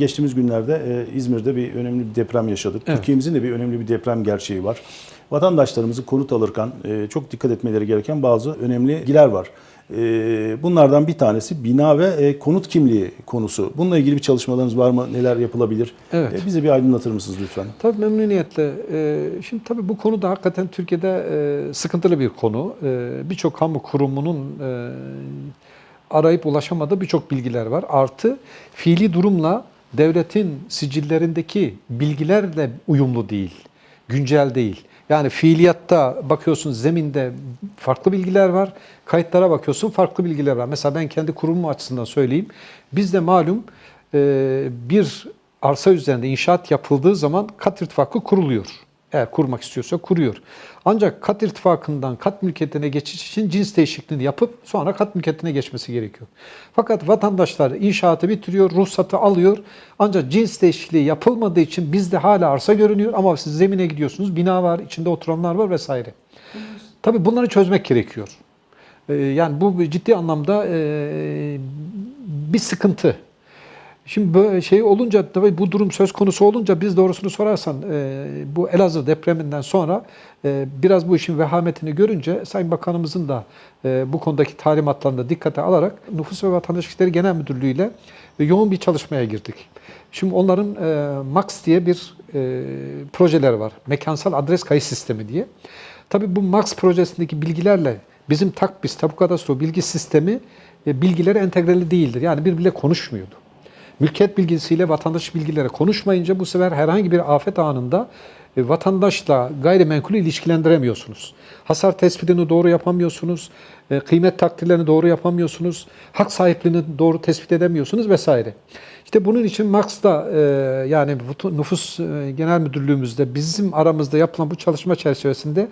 Geçtiğimiz günlerde e, İzmir'de bir önemli bir deprem yaşadık. Evet. Türkiye'mizin de bir önemli bir deprem gerçeği var. Vatandaşlarımızı konut alırken e, çok dikkat etmeleri gereken bazı önemli bilgiler var. E, bunlardan bir tanesi bina ve e, konut kimliği konusu. Bununla ilgili bir çalışmalarınız var mı? Neler yapılabilir? Evet. E, bize bir aydınlatır mısınız lütfen? Tabii memnuniyetle. Ee, Şimdi tabii bu konu da hakikaten Türkiye'de e, sıkıntılı bir konu. Ee, Birçok kamu kurumunun e, arayıp ulaşamadığı birçok bilgiler var. Artı fiili durumla devletin sicillerindeki bilgilerle uyumlu değil, güncel değil. Yani fiiliyatta bakıyorsun zeminde farklı bilgiler var, kayıtlara bakıyorsun farklı bilgiler var. Mesela ben kendi kurumum açısından söyleyeyim. Bizde malum e, bir arsa üzerinde inşaat yapıldığı zaman kat irtifakı kuruluyor. Eğer kurmak istiyorsa kuruyor. Ancak kat irtifakından kat mülkiyetine geçiş için cins değişikliğini yapıp sonra kat mülkiyetine geçmesi gerekiyor. Fakat vatandaşlar inşaatı bitiriyor, ruhsatı alıyor. Ancak cins değişikliği yapılmadığı için bizde hala arsa görünüyor ama siz zemine gidiyorsunuz, bina var, içinde oturanlar var vesaire. Tabii bunları çözmek gerekiyor. Ee, Yani bu ciddi anlamda e, bir sıkıntı. Şimdi böyle şey olunca tabii bu durum söz konusu olunca biz doğrusunu sorarsan e, bu Elazığ depreminden sonra e, biraz bu işin vehametini görünce Sayın Bakanımızın da e, bu konudaki talimatlarını da dikkate alarak Nüfus ve Vatandaş İşleri Genel Müdürlüğü ile yoğun bir çalışmaya girdik. Şimdi onların e, MAX diye bir e, projeleri var. Mekansal Adres Kayıt Sistemi diye. Tabii bu MAX projesindeki bilgilerle bizim TAKBİS, Tapu Kadastro Bilgi Sistemi e, bilgileri entegreli değildir. Yani birbiriyle konuşmuyordu. Mülkiyet bilgisiyle vatandaş bilgileri konuşmayınca bu sefer herhangi bir afet anında e, vatandaşla gayrimenkulü ilişkilendiremiyorsunuz. Hasar tespitini doğru yapamıyorsunuz, e, kıymet takdirlerini doğru yapamıyorsunuz, hak sahipliğini doğru tespit edemiyorsunuz vesaire. İşte bunun için MAX'da e, yani nüfus genel müdürlüğümüzde bizim aramızda yapılan bu çalışma çerçevesinde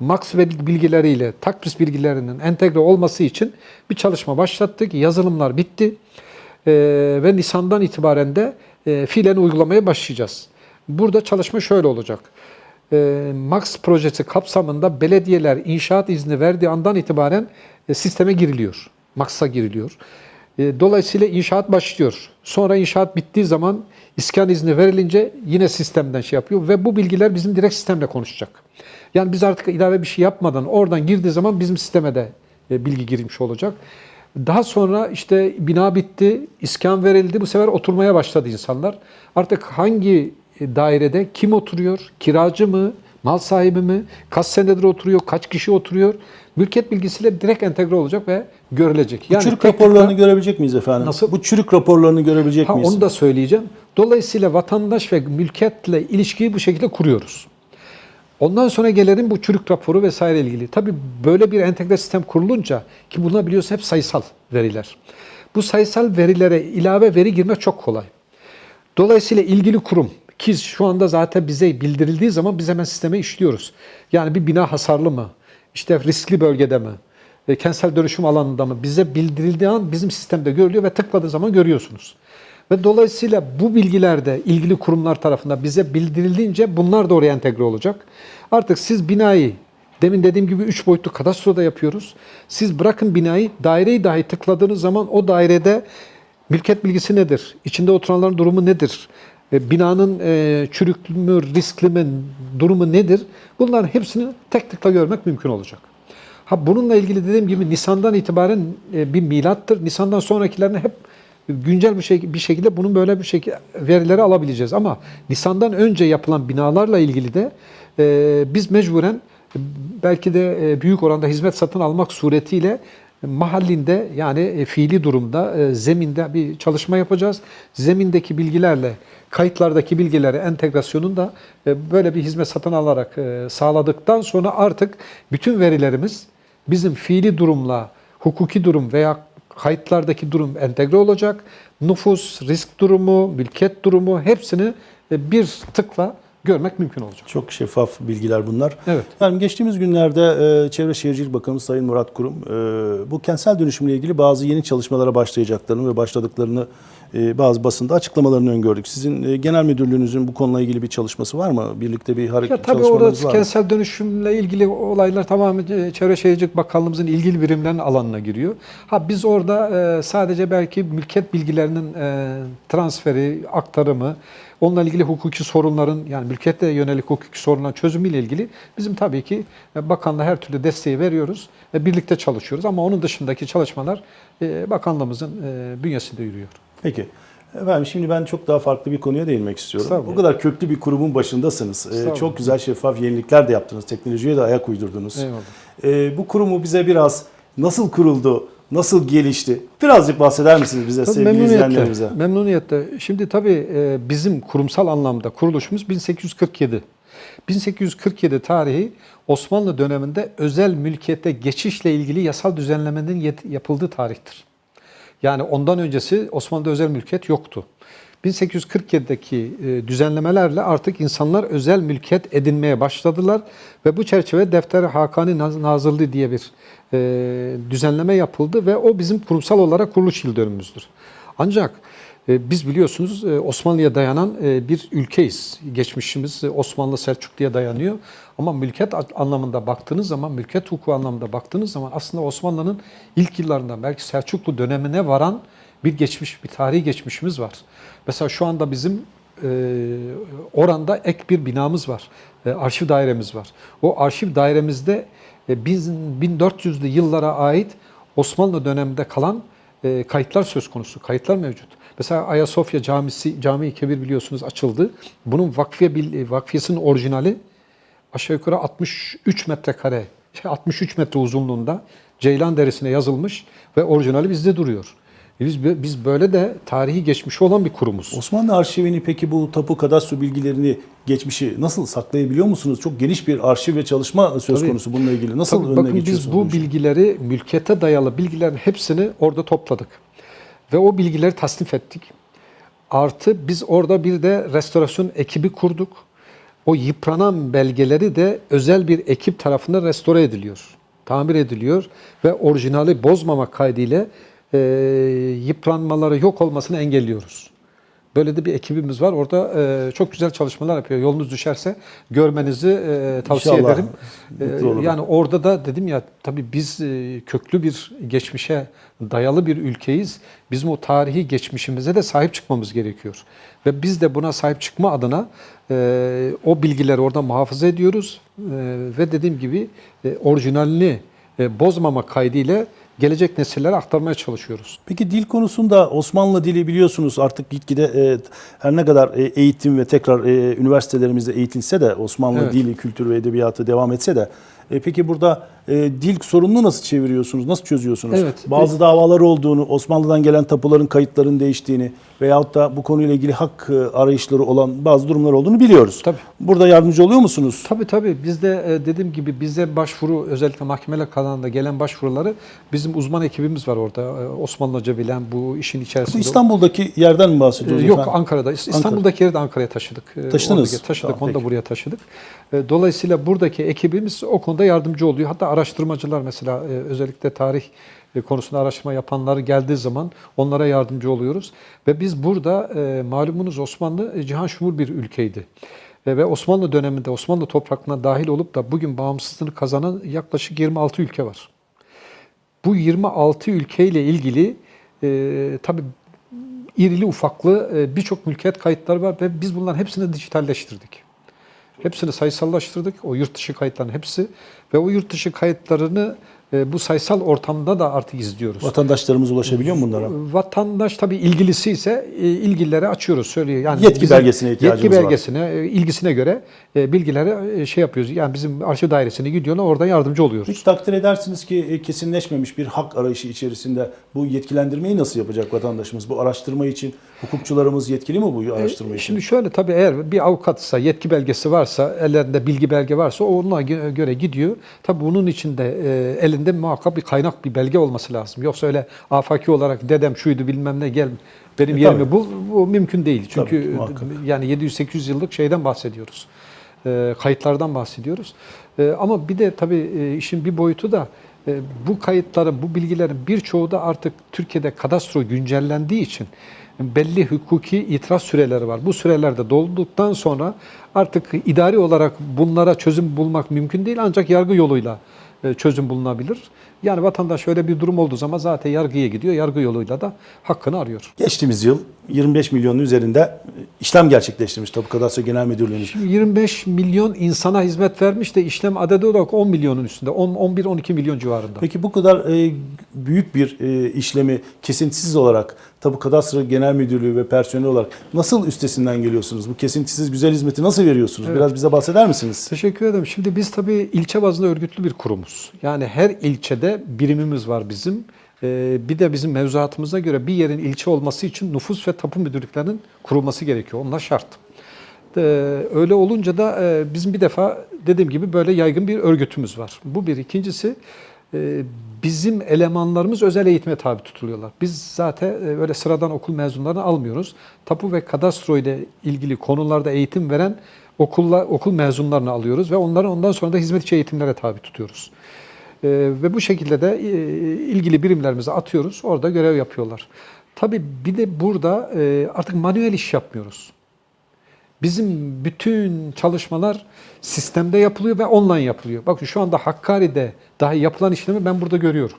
MAX ve bilgileriyle takpis bilgilerinin entegre olması için bir çalışma başlattık. Yazılımlar bitti. Ee, ve Nisan'dan itibaren de e, fiilen uygulamaya başlayacağız. Burada çalışma şöyle olacak. Ee, MAX projesi kapsamında belediyeler inşaat izni verdiği andan itibaren e, sisteme giriliyor. MAX'a giriliyor. E, dolayısıyla inşaat başlıyor. Sonra inşaat bittiği zaman iskan izni verilince yine sistemden şey yapıyor ve bu bilgiler bizim direkt sistemle konuşacak. Yani biz artık ilave bir şey yapmadan oradan girdiği zaman bizim sisteme de e, bilgi girmiş olacak. Daha sonra işte bina bitti, iskan verildi. Bu sefer oturmaya başladı insanlar. Artık hangi dairede kim oturuyor? Kiracı mı? Mal sahibi mi? Kaç senedir oturuyor? Kaç kişi oturuyor? Mülkiyet bilgisiyle direkt entegre olacak ve görülecek. Bu çürük raporlarını görebilecek miyiz efendim? Nasıl? Bu çürük raporlarını görebilecek Ha, miyiz? onu da söyleyeceğim. Dolayısıyla vatandaş ve mülkiyetle ilişkiyi bu şekilde kuruyoruz. Ondan sonra gelelim bu çürük raporu vesaire ilgili. Tabii böyle bir entegre sistem kurulunca ki bunlar biliyorsun hep sayısal veriler. Bu sayısal verilere ilave veri girmek çok kolay. Dolayısıyla ilgili kurum ki şu anda zaten bize bildirildiği zaman biz hemen sisteme işliyoruz. Yani bir bina hasarlı mı? İşte riskli bölgede mi? E, kentsel dönüşüm alanında mı? Bize bildirildiği an bizim sistemde görülüyor ve tıkladığı zaman görüyorsunuz. Ve dolayısıyla bu bilgiler de ilgili kurumlar tarafından bize bildirildiğince bunlar da oraya entegre olacak. Artık siz binayı demin dediğim gibi 3 boyutlu kadastroda yapıyoruz. Siz bırakın binayı daireyi dahi tıkladığınız zaman o dairede mülkiyet bilgisi nedir? İçinde oturanların durumu nedir? E, Binanın e, çürüklü mü, riskli mi, durumu nedir? Bunların hepsini tek tıkla görmek mümkün olacak. Ha bununla ilgili dediğim gibi Nisan'dan itibaren e, bir milattır. Nisan'dan sonrakilerini hep güncel bir, şey, bir şekilde bunun böyle bir şekilde verileri alabileceğiz. Ama Nisan'dan önce yapılan binalarla ilgili de e, biz mecburen e, belki de e, büyük oranda hizmet satın almak suretiyle mahallinde yani e, fiili durumda e, zeminde bir çalışma yapacağız. Zemindeki bilgilerle kayıtlardaki bilgileri entegrasyonunu da e, böyle bir hizmet satın alarak e, sağladıktan sonra artık bütün verilerimiz bizim fiili durumla hukuki durum veya kayıtlardaki durum entegre olacak. Nüfus, risk durumu, mülkiyet durumu hepsini bir tıkla görmek mümkün olacak. Çok şeffaf bilgiler bunlar. Evet. Yani geçtiğimiz günlerde e, Çevre Şehircilik Bakanımız Sayın Murat Kurum e, bu kentsel dönüşümle ilgili bazı yeni çalışmalara başlayacaklarını ve başladıklarını e, bazı basında açıklamalarını öngördük. Sizin e, genel müdürlüğünüzün bu konuyla ilgili bir çalışması var mı? Birlikte bir Ya hareket tabii orada çalışmalarınız var mı? kentsel dönüşümle ilgili olaylar tamamen Çevre Şehircilik Bakanlığımızın ilgili birimlerinin alanına giriyor. Ha biz orada e, sadece belki mülkiyet bilgilerinin e, transferi, aktarımı, onunla ilgili hukuki sorunların yani mülkiyete yönelik hukuki sorunların çözümüyle ilgili bizim tabii ki e, bakanlığa her türlü desteği veriyoruz ve birlikte çalışıyoruz. Ama onun dışındaki çalışmalar e, bakanlığımızın e, bünyesinde yürüyor. Peki. Efendim şimdi ben çok daha farklı bir konuya değinmek istiyorum. O kadar köklü bir kurumun başındasınız. Ee, çok güzel şeffaf yenilikler de yaptınız. Teknolojiye de ayak uydurdunuz. Eyvallah. Ee, bu kurumu bize biraz nasıl kuruldu, nasıl gelişti? Birazcık bahseder misiniz bize Tabii sevgili izleyenlerimize? Memnuniyetle. Şimdi tabii e, bizim kurumsal anlamda kuruluşumuz 1847. 1847 tarihi Osmanlı döneminde özel mülkiyete geçişle ilgili yasal düzenlemenin yapıldığı tarihtir. Yani ondan öncesi Osmanlı'da özel mülkiyet yoktu. 1847'deki e, düzenlemelerle artık insanlar özel mülkiyet edinmeye başladılar ve bu çerçeve Defter-i Hakani Naz- Nazırlığı diye bir e, düzenleme yapıldı ve o bizim kurumsal olarak kuruluş yıl dönümümüzdür. Ancak e, biz biliyorsunuz Osmanlı'ya dayanan bir ülkeyiz. Geçmişimiz Osmanlı Selçuklu'ya dayanıyor. Ama mülkiyet anlamında baktığınız zaman, mülkiyet hukuku anlamında baktığınız zaman aslında Osmanlı'nın ilk yıllarından belki Selçuklu dönemine varan bir geçmiş, bir tarihi geçmişimiz var. Mesela şu anda bizim e, oranda ek bir binamız var. E, arşiv dairemiz var. O arşiv dairemizde e, biz 1400'lü yıllara ait Osmanlı döneminde kalan e, kayıtlar söz konusu. Kayıtlar mevcut. Mesela Ayasofya Camisi, Cami-i Kebir biliyorsunuz açıldı. Bunun vakfiye vakfiyesinin orijinali aşağı yukarı 63 metrekare, şey 63 metre uzunluğunda Ceylan Deresi'ne yazılmış ve orijinali bizde duruyor. E Biz biz böyle de tarihi geçmişi olan bir kurumuz. Osmanlı arşivini peki bu tapu kadastro bilgilerini geçmişi nasıl saklayabiliyor musunuz? Çok geniş bir arşiv ve çalışma söz Tabii. konusu bununla ilgili. Nasıl Tabii önüne bakın biz geçiyorsunuz? bu işin? bilgileri mülkiyete dayalı bilgilerin hepsini orada topladık. Ve o bilgileri tasnif ettik. Artı biz orada bir de restorasyon ekibi kurduk. O yıpranan belgeleri de özel bir ekip tarafından restore ediliyor. Tamir ediliyor ve orijinali bozmamak kaydıyla e, yıpranmaları yok olmasını engelliyoruz. Böyle de bir ekibimiz var. Orada e, çok güzel çalışmalar yapıyor. Yolunuz düşerse görmenizi e, tavsiye İnşallah. ederim. E, yani orada da dedim ya tabii biz e, köklü bir geçmişe dayalı bir ülkeyiz. Bizim o tarihi geçmişimize de sahip çıkmamız gerekiyor. Ve biz de buna sahip çıkma adına e, o bilgileri orada muhafaza ediyoruz. E, ve dediğim gibi e, orijinalini e, bozmama kaydıyla gelecek nesillere aktarmaya çalışıyoruz. Peki dil konusunda Osmanlı dili biliyorsunuz artık gitgide e, her ne kadar e, eğitim ve tekrar e, üniversitelerimizde eğitilse de Osmanlı Evet. dili, kültürü ve edebiyatı devam etse de e, peki burada e, dil sorununu nasıl çeviriyorsunuz, nasıl çözüyorsunuz? Evet. Bazı davalar olduğunu, Osmanlı'dan gelen tapuların kayıtlarının değiştiğini veyahut da bu konuyla ilgili hak e, arayışları olan bazı durumlar olduğunu biliyoruz. Tabii. Burada yardımcı oluyor musunuz? Tabii tabii. Bizde e, dediğim gibi bize başvuru özellikle mahkemeler kanalında gelen başvuruları bizim uzman ekibimiz var orada. E, Osmanlıca bilen bu işin içerisinde. İstanbul'daki yerden mi Ee, bahsediyoruz Yok efendim? Ankara'da. İstanbul'daki yeri de Ankara'ya taşıdık. Ee, Taşıdınız. oradaki- Taşıdık. Tamam, onu da peki. buraya taşıdık. Ee, Dolayısıyla buradaki ekibimiz o konuda yardımcı oluyor. Hatta araştırmacılar mesela e, özellikle tarih e, konusunda araştırma yapanlar geldiği zaman onlara yardımcı oluyoruz. Ve biz burada e, malumunuz Osmanlı cihan şumul bir ülkeydi. Ve Osmanlı döneminde Osmanlı topraklarına dahil olup da bugün bağımsızlığını kazanan yaklaşık 26 ülke var. Bu 26 ülkeyle ilgili e, tabii irili ufaklı e, birçok mülkiyet kayıtları var ve biz bunların hepsini dijitalleştirdik. Hepsini sayısallaştırdık. O yurt dışı kayıtların hepsi ve o yurt dışı kayıtlarını bu sayısal ortamda da artık izliyoruz. Vatandaşlarımız ulaşabiliyor mu bunlara? Vatandaş tabii ilgilisi ise e, ilgililere açıyoruz söylüyor. Yani Yetki belgesine ihtiyacımız Yetki var. belgesine, e, ilgisine göre e, bilgileri e, şey yapıyoruz. Yani bizim arşiv dairesine gidiyorlar oradan yardımcı oluyoruz. Hiç takdir edersiniz ki e, kesinleşmemiş bir hak arayışı içerisinde bu yetkilendirmeyi nasıl yapacak vatandaşımız? Bu araştırma için hukukçularımız yetkili mi bu araştırma için? Şimdi şöyle tabii eğer bir avukatsa, yetki belgesi varsa, ellerinde bilgi belge varsa ona gö- göre gidiyor. Tabii bunun için de e, elinde muhakkak bir kaynak, bir belge olması lazım. Yoksa öyle afaki olarak dedem şuydu bilmem ne gel benim E, yerime tabii. bu, bu mümkün değil. Tabii Çünkü muhakkak. yani 700-800 yıllık şeyden bahsediyoruz. E, kayıtlardan bahsediyoruz. E, ama bir de tabii e, işin bir boyutu da e, bu kayıtların, bu bilgilerin birçoğu da artık Türkiye'de kadastro güncellendiği için belli hukuki itiraz süreleri var. Bu sürelerde dolduktan sonra artık idari olarak bunlara çözüm bulmak mümkün değil ancak yargı yoluyla e, çözüm bulunabilir. Yani vatandaş öyle bir durum olduğu zaman zaten yargıya gidiyor. Yargı yoluyla da hakkını arıyor. Geçtiğimiz yıl 25 milyonun üzerinde işlem gerçekleştirmiş Tapu Kadastro Genel Müdürlüğü'nüz. Şimdi 25 milyon insana hizmet vermiş de işlem adedi olarak 10 milyonun üstünde. 10 11-12 milyon civarında. Peki bu kadar e, büyük bir e, işlemi kesintisiz olarak Tapu Kadastro Genel Müdürlüğü ve personel olarak nasıl üstesinden geliyorsunuz? Bu kesintisiz güzel hizmeti nasıl veriyorsunuz? Biraz bize bahseder misiniz? Teşekkür ederim. Şimdi biz tabii ilçe bazında örgütlü bir kurumuz. Yani her ilçede birimimiz var bizim. Ee, bir de bizim mevzuatımıza göre bir yerin ilçe olması için nüfus ve tapu müdürlüklerinin kurulması gerekiyor. Onlar şart. Ee, öyle olunca da e, bizim bir defa dediğim gibi böyle yaygın bir örgütümüz var. Bu bir. İkincisi bizim elemanlarımız özel eğitime tabi tutuluyorlar. Biz zaten e, öyle sıradan okul mezunlarını almıyoruz. Tapu ve kadastro ile ilgili konularda eğitim veren okulla, okul mezunlarını alıyoruz ve onları ondan sonra da hizmetçi eğitimlere tabi tutuyoruz. Ee, ve bu şekilde de e, ilgili birimlerimize atıyoruz. Orada görev yapıyorlar. Tabii bir de burada e, artık manuel iş yapmıyoruz. Bizim bütün çalışmalar sistemde yapılıyor ve online yapılıyor. Bakın şu anda Hakkari'de dahi yapılan işlemi ben burada görüyorum.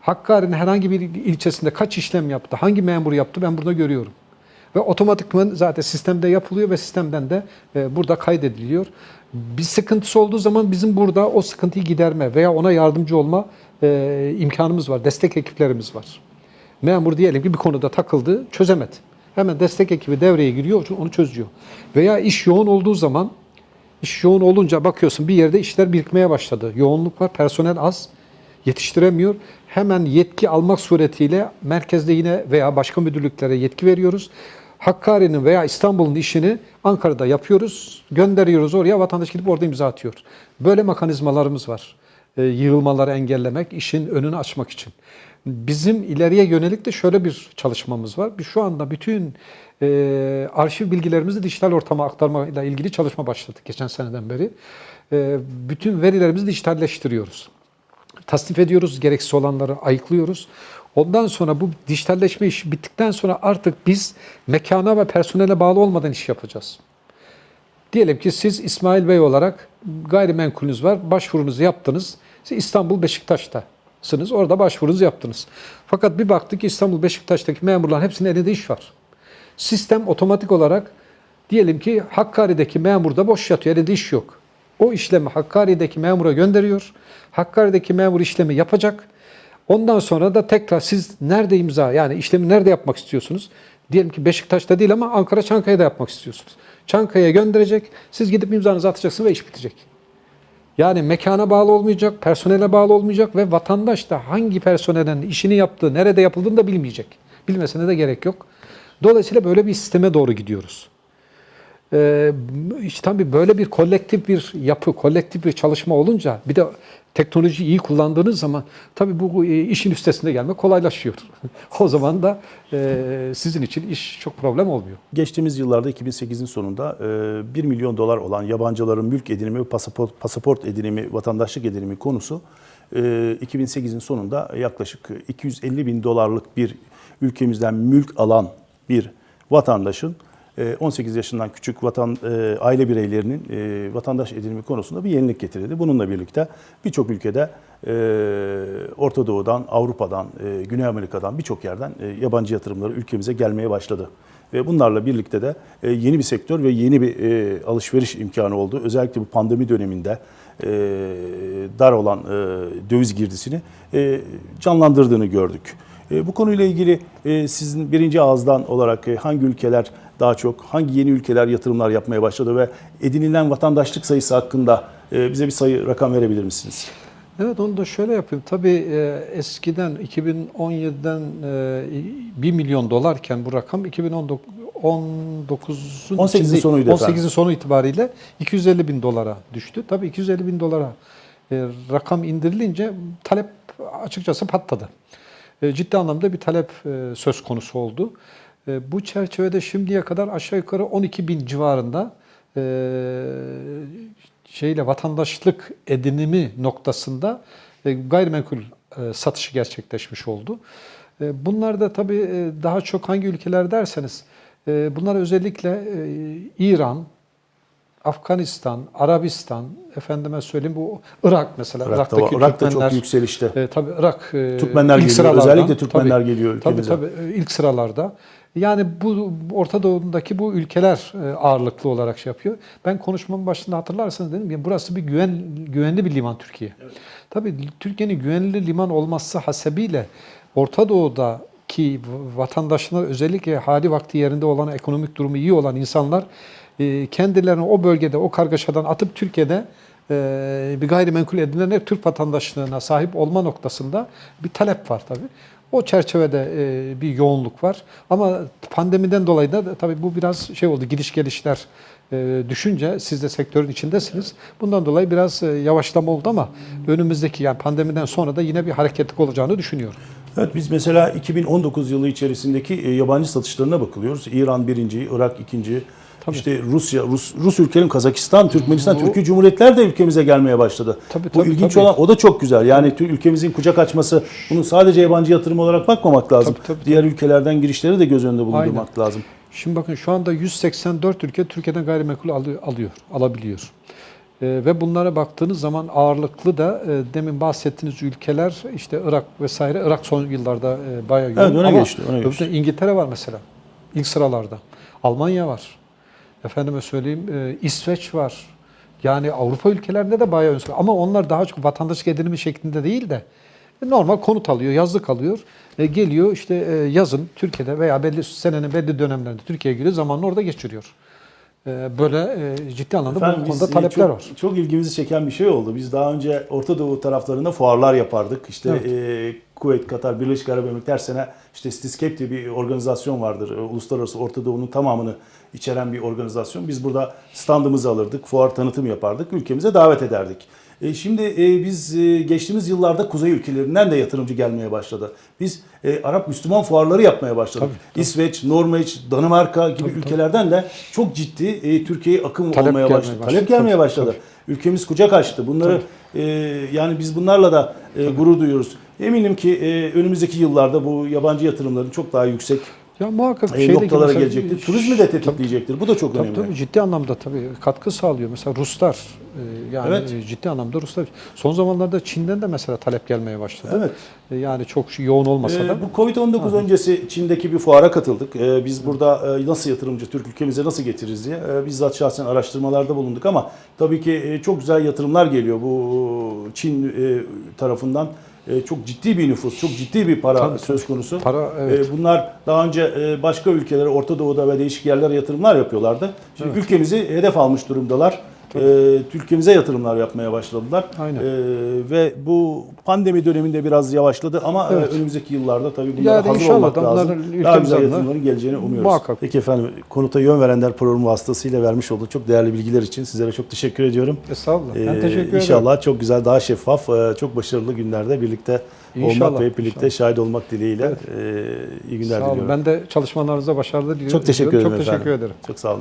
Hakkari'nin herhangi bir ilçesinde kaç işlem yaptı, hangi memur yaptı ben burada görüyorum. Ve otomatikman zaten sistemde yapılıyor ve sistemden de e, burada kaydediliyor. Bir sıkıntısı olduğu zaman bizim burada o sıkıntıyı giderme veya ona yardımcı olma e, imkanımız var, destek ekiplerimiz var. Memur diyelim ki bir konuda takıldı, çözemedi. Hemen destek ekibi devreye giriyor, onu çözüyor. Veya iş yoğun olduğu zaman, iş yoğun olunca bakıyorsun bir yerde işler birikmeye başladı. Yoğunluk var, personel az, yetiştiremiyor. Hemen yetki almak suretiyle merkezde yine veya başka müdürlüklere yetki veriyoruz. Hakkari'nin veya İstanbul'un işini Ankara'da yapıyoruz, gönderiyoruz oraya, vatandaş gidip orada imza atıyor. Böyle mekanizmalarımız var. E, yığılmaları engellemek, işin önünü açmak için. Bizim ileriye yönelik de şöyle bir çalışmamız var. Biz şu anda bütün e, arşiv bilgilerimizi dijital ortama aktarmayla ilgili çalışma başladık geçen seneden beri. E, bütün verilerimizi dijitalleştiriyoruz tasnif ediyoruz, gereksiz olanları ayıklıyoruz. Ondan sonra bu dijitalleşme işi bittikten sonra artık biz mekana ve personele bağlı olmadan iş yapacağız. Diyelim ki siz İsmail Bey olarak gayrimenkulünüz var, başvurunuzu yaptınız. Siz İstanbul Beşiktaş'tasınız, orada başvurunuzu yaptınız. Fakat bir baktık İstanbul Beşiktaş'taki memurların hepsinin elinde iş var. Sistem otomatik olarak diyelim ki Hakkari'deki memurda boş yatıyor, elinde iş yok. O işlemi Hakkari'deki memura gönderiyor. Hakkari'deki memur işlemi yapacak. Ondan sonra da tekrar siz nerede imza yani işlemi nerede yapmak istiyorsunuz? Diyelim ki Beşiktaş'ta değil ama Ankara Çankaya'da yapmak istiyorsunuz. Çankaya'ya gönderecek. Siz gidip imzanızı atacaksınız ve iş bitecek. Yani mekana bağlı olmayacak, personele bağlı olmayacak ve vatandaş da hangi personelin işini yaptığı, nerede yapıldığını da bilmeyecek. Bilmesine de gerek yok. Dolayısıyla böyle bir sisteme doğru gidiyoruz. Ee, işte tabii böyle bir kolektif bir yapı, kolektif bir çalışma olunca bir de teknolojiyi iyi kullandığınız zaman tabii bu e, işin üstesinde gelmek kolaylaşıyor. o zaman da e, sizin için iş çok problem olmuyor. Geçtiğimiz yıllarda 2008'in sonunda e, 1 milyon dolar olan yabancıların mülk edinimi pasaport, pasaport edinimi, vatandaşlık edinimi konusu e, 2008'in sonunda yaklaşık 250 bin dolarlık bir ülkemizden mülk alan bir vatandaşın e, 18 yaşından küçük vatan e, aile bireylerinin e, vatandaş edinimi konusunda bir yenilik getirildi. Bununla birlikte birçok ülkede e, Orta Doğu'dan, Avrupa'dan, Güney Amerika'dan birçok yerden yabancı yatırımları ülkemize gelmeye başladı. Ve bunlarla birlikte de yeni bir sektör ve yeni bir alışveriş imkanı oldu. Özellikle bu pandemi döneminde dar olan döviz girdisini canlandırdığını gördük. E, bu konuyla ilgili e, sizin birinci ağızdan olarak e, hangi ülkeler daha çok, hangi yeni ülkeler yatırımlar yapmaya başladı ve edinilen vatandaşlık sayısı hakkında bize bir sayı rakam verebilir misiniz? Evet onu da şöyle yapayım. Tabii e, eskiden 2017'den e, 1 milyon dolarken bu rakam 2019'un 18'in sonuydu efendim. 18'in sonu itibariyle 250 bin dolara düştü. Tabii 250 bin dolara e, rakam indirilince talep açıkçası patladı. E, ciddi anlamda bir talep e, söz konusu oldu. E, bu çerçevede şimdiye kadar aşağı yukarı 12 bin civarında şeyle vatandaşlık edinimi noktasında gayrimenkul satışı gerçekleşmiş oldu. Bunlar da tabii daha çok hangi ülkeler derseniz, bunlar özellikle İran, Afganistan, Arabistan, efendime söyleyeyim bu Irak mesela. Irak'ta. Irak'taki Irak da çok yükselişte. e, tabii Irak e, Türkmenler ilk geliyor. Özellikle Türkmenler Tabii. geliyor Tabii ülkemize. tabii e, ilk sıralarda. Yani bu Orta Doğu'daki bu ülkeler e, ağırlıklı olarak şey yapıyor. Ben konuşmamın başında hatırlarsanız dedim ki burası bir güven güvenli bir liman Türkiye. Tabii Türkiye'nin güvenli liman olması hasebiyle Orta Doğu'daki vatandaşlar özellikle hali vakti yerinde olan ekonomik durumu iyi olan insanlar kendilerini o bölgede o kargaşadan atıp Türkiye'de e, bir gayrimenkul edinilerek Türk vatandaşlığına sahip olma noktasında bir talep var tabii. O çerçevede e, bir yoğunluk var. Ama pandemiden dolayı da tabii bu biraz şey oldu, gidiş gelişler e, düşünce siz de sektörün içindesiniz. Bundan dolayı biraz yavaşlama oldu ama önümüzdeki yani pandemiden sonra da yine bir hareketlik olacağını düşünüyorum. Evet biz mesela 2019 yılı içerisindeki yabancı satışlarına bakılıyoruz. İran birinci, Irak ikinci, işte Rusya, Rus, Rus ülkelerin Kazakistan, Türkmenistan, Bu- Türkiye Cumhuriyetler de ülkemize gelmeye başladı. Tabii, Bu tabii, ilginç tabii. olan o da çok güzel. Yani ülkemizin kucak açması, bunu sadece yabancı yatırım olarak bakmamak lazım. Tabii, tabii, Diğer ülkelerden girişleri de göz önünde bulundurmak lazım. Şimdi bakın şu anda 184 ülke Türkiye'den gayrimenkul alıyor, alıyor alabiliyor. Ee, ve bunlara baktığınız zaman ağırlıklı da e, demin bahsettiğiniz ülkeler işte Irak vesaire. Irak son yıllarda e, bayağı yoğun. Evet, öne ama geçti, öne geçti. İngiltere var mesela. ilk sıralarda. Almanya var. Efendime söyleyeyim e, İsveç var. Yani Avrupa ülkelerinde de bayağı ön. Ama onlar daha çok vatandaşlık edinimi şeklinde değil de e, normal konut alıyor, yazlık alıyor. E, geliyor işte e, yazın Türkiye'de veya belli senenin belli dönemlerinde Türkiye'ye geliyor, zamanını orada geçiriyor. E, böyle e, ciddi anlamda Efendim bu konuda e, talepler çok, var. Çok ilgimizi çeken bir şey oldu. Biz daha önce Orta Doğu taraflarında fuarlar yapardık. İşte Evet. e, Kuveyt, Katar, Birleşik Arap Emirlikleri her sene işte Stiskep diye bir organizasyon vardır. Uluslararası Orta Doğu'nun tamamını içeren bir organizasyon. Biz burada standımızı alırdık, fuar tanıtım yapardık, ülkemize davet ederdik. E, şimdi e, biz e, geçtiğimiz yıllarda kuzey ülkelerinden de yatırımcı gelmeye başladı. Biz Arap Müslüman fuarları yapmaya başladık. Tabii, tabii. İsveç, Norveç, Danimarka gibi Tabii, tabii. ülkelerden de çok ciddi Türkiye'ye akım Talep olmaya başladı. başladı. Talep gelmeye Tabii, başladı. Ülkemiz kucak açtı. Bunları e, yani biz bunlarla da e, gurur duyuyoruz. Eminim ki e, önümüzdeki yıllarda bu yabancı yatırımların çok daha yüksek Ya muhakkak e, şeydeki noktalara mesela- gelecektir. Turizmi de tetikleyecektir. Bu da çok Tabii, önemli. tabii ciddi anlamda tabii katkı sağlıyor. Mesela Ruslar e, yani Evet. e, ciddi anlamda Ruslar. Son zamanlarda Çin'den de mesela talep gelmeye başladı. Evet. E, Yani çok yoğun olmasa Ee, da. bu Covid-19 öncesi Çin'deki bir fuara katıldık. Ee, biz burada e, nasıl yatırımcı Türk ülkemize nasıl getiririz diye e, bizzat şahsen araştırmalarda bulunduk ama tabii ki e, çok güzel yatırımlar geliyor bu Çin e, tarafından. E, Çok ciddi bir nüfus, çok ciddi bir para Tabii, söz konusu. Para evet. E, Bunlar daha önce e, başka ülkelere, Orta Doğu'da ve değişik yerlere yatırımlar yapıyorlardı. Şimdi ülkemizi hedef almış durumdalar. E, ülkemize yatırımlar yapmaya başladılar. Aynen. E, ve bu pandemi döneminde biraz yavaşladı ama e, Evet. önümüzdeki yıllarda tabii bunlara Yani hazır inşallah olmak lazım. Daha güzel yatırımların geleceğini umuyoruz. muhakkak. Peki efendim konuta yön verenler programı vasıtasıyla vermiş olduğu çok değerli bilgiler için sizlere çok teşekkür ediyorum. Estağfurullah. Ben Ee, teşekkür ederim. İnşallah çok güzel, daha şeffaf, e, çok başarılı günlerde birlikte İnşallah, olmak ve hep birlikte şahit olmak dileğiyle e, iyi günler Sağ olun. diliyorum. Ben de çalışmalarınıza başarılar diliyorum. çok teşekkür ederim Çok teşekkür efendim. ederim. Çok sağ olun.